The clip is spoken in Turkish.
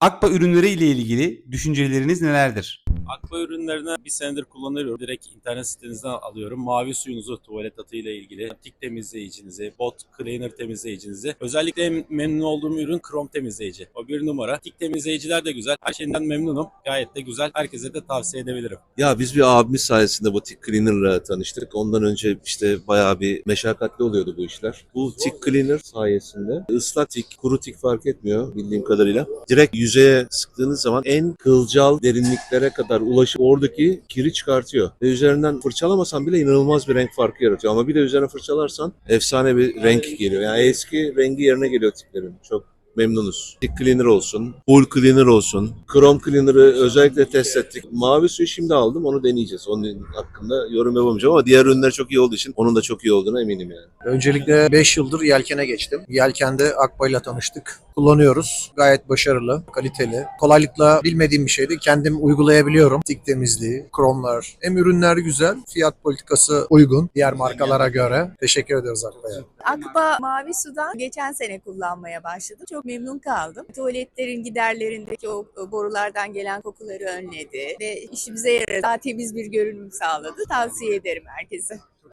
Akba ürünleri ile ilgili düşünceleriniz nelerdir? Akba ürünlerini bir senedir kullanıyorum. Direkt internet sitenizden alıyorum. Mavi suyunuzu tuvalet atıyla ilgili, tik temizleyicinizi, bot cleaner temizleyicinizi. Özellikle memnun olduğum ürün krom temizleyici. O bir numara. Tik temizleyiciler de güzel. Her şeyinden memnunum. Gayet de güzel. Herkese de tavsiye edebilirim. Ya biz bir abimiz sayesinde bu Tick Cleaner'la tanıştık. Ondan önce işte bayağı bir meşakkatli oluyordu bu işler. Bu Tick Cleaner sayesinde ıslak tik, kuru tik fark etmiyor bildiğim kadarıyla. Direkt yüzeye sıktığınız zaman en kılcal derinliklere kadar ulaşıp oradaki kiri çıkartıyor. Ve üzerinden fırçalamasan bile inanılmaz bir renk farkı yaratıyor. Ama bir de üzerine fırçalarsan efsane bir renk geliyor. Yani eski rengi yerine geliyor tiklerin. Çok memnunuz. Tick Cleaner olsun, Full Cleaner olsun, Chrome Cleaner'ı özellikle test ettik. Mavi suyu şimdi aldım, onu deneyeceğiz. Onun hakkında yorum yapamayacağım ama diğer ürünler çok iyi olduğu için onun da çok iyi olduğuna eminim yani. Öncelikle 5 yıldır Yelken'e geçtim. Yelken'de Akbay'la tanıştık. Kullanıyoruz. Gayet başarılı, kaliteli. Kolaylıkla bilmediğim bir şeydi. Kendim uygulayabiliyorum. Tik temizliği, kromlar. Hem ürünler güzel, fiyat politikası uygun diğer markalara göre. Teşekkür ederiz Akbay'a. Akba Mavi Su'dan geçen sene kullanmaya başladım. Çok memnun kaldım. Tuvaletlerin giderlerindeki o borulardan gelen kokuları önledi ve işimize yaradı. Daha temiz bir görünüm sağladı. Tavsiye ederim herkese.